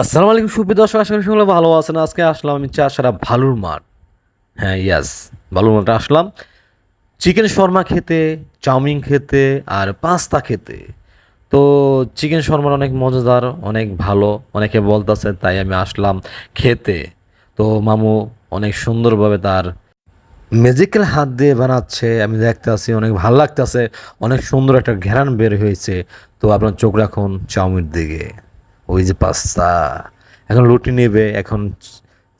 আসসালামু আলাইকুম, সুপ্রিয় দর্শক, আশা করি সকলে ভালো আছেন। আজকে আসলাম আমি চাষারা ভালুর মাঠ। হ্যাঁ ইয়াস ভালুর মাঠে আসলাম। চিকেন শর্মা খেতে, চাউমিন খেতে আর পাস্তা খেতে। তো চিকেন শর্মার অনেক মজাদার, অনেক ভালো, অনেকে বলতেছে, তাই আমি আসলাম খেতে। তো মামু অনেক সুন্দরভাবে তার ম্যাজিক্যাল হাত দিয়ে বানাচ্ছে, আমি দেখতে আছি, অনেক ভালো লাগতেছে, অনেক সুন্দর একটা ঘেরান বের হয়েছে। তো আপনার চোখ রাখুন চাউমিন দিকে। ওই যে পাস্তা, এখন রুটি নেবে, এখন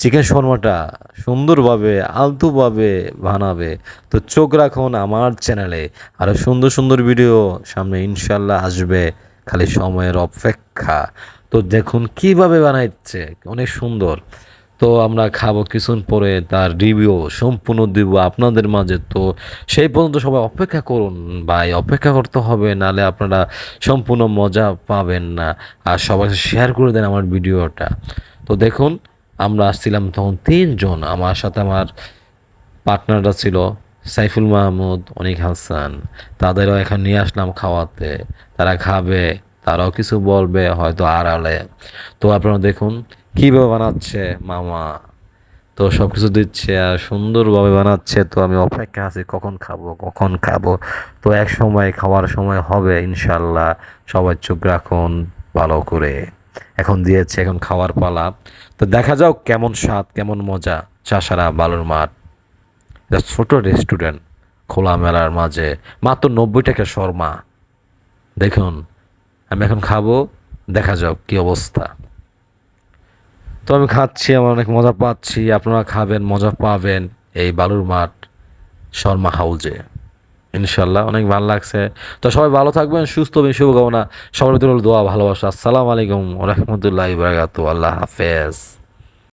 চিকেন শর্মাটা সুন্দরভাবে, আলতুভাবে বানাবে। তো চোখ রাখুন আমার চ্যানেলে। আরও সুন্দর সুন্দর ভিডিও সামনে ইনশাল্লাহ আসবে, খালি সময়ের অপেক্ষা। তো দেখুন কীভাবে বানাচ্ছে অনেক সুন্দর। তো আমরা খাব কিছুক্ষণ পরে তার রিভিউ সম্পূর্ণ দিব আপনাদের মাঝে। তো সেই পর্যন্ত সবাই অপেক্ষা করুন ভাই, অপেক্ষা করতে হবে, নালে আপনারা সম্পূর্ণ মজা পাবেন না। আর সবাই শেয়ার করে দেন আমার ভিডিওটা। তো দেখুন, আমরা আসছিলাম তখন তিনজন। আমার সাথে আমার পার্টনাররা ছিল, সাইফুল মাহমুদ, অনিক হাসান। তাদেরও এখন নিয়ে আসলাম খাওয়াতে। তারা খাবে। তারাও কিছু বলবে, হয়তো আড়ালে। তো আপনারা দেখুন, কীভাবে বানাচ্ছে মামা। তো সব কিছু দিচ্ছে আর সুন্দরভাবে বানাচ্ছে। তো আমি অপেক্ষা আছি, কখন খাব কখন খাব। তো এক সময় খাওয়ার সময় হবে, ইনশাল্লাহ। সবাই চোখ রাখুন, ভালো করে। এখন দিয়েছে, এখন খাওয়ার পালা। তো দেখা যাও কেমন স্বাদ, কেমন মজা। চাষারা বালুর মাঠ। ছোট রেস্টুরেন্ট খোলা মেলার মাঝে। মাত্র নব্বই টাকা শর্মা। দেখুন। আমি এখন খাব, দেখা যাক কি অবস্থা। তো আমি খাচ্ছি, আমার অনেক মজা পাচ্ছি, আপনারা খাবেন, মজা পাবেন এই বালুর মাঠ শর্মা হাউজে। ইনশাল্লাহ অনেক ভালো লাগছে। তো সবাই ভালো থাকবেন, সুস্থ হবেন, শুভকামনা। সবার ভিতরে দোয়া, ভালোবাসা। আসসালামু আলাইকুম রহমতুল্লাহ ইবরাকাত আল্লাহ হাফেজ।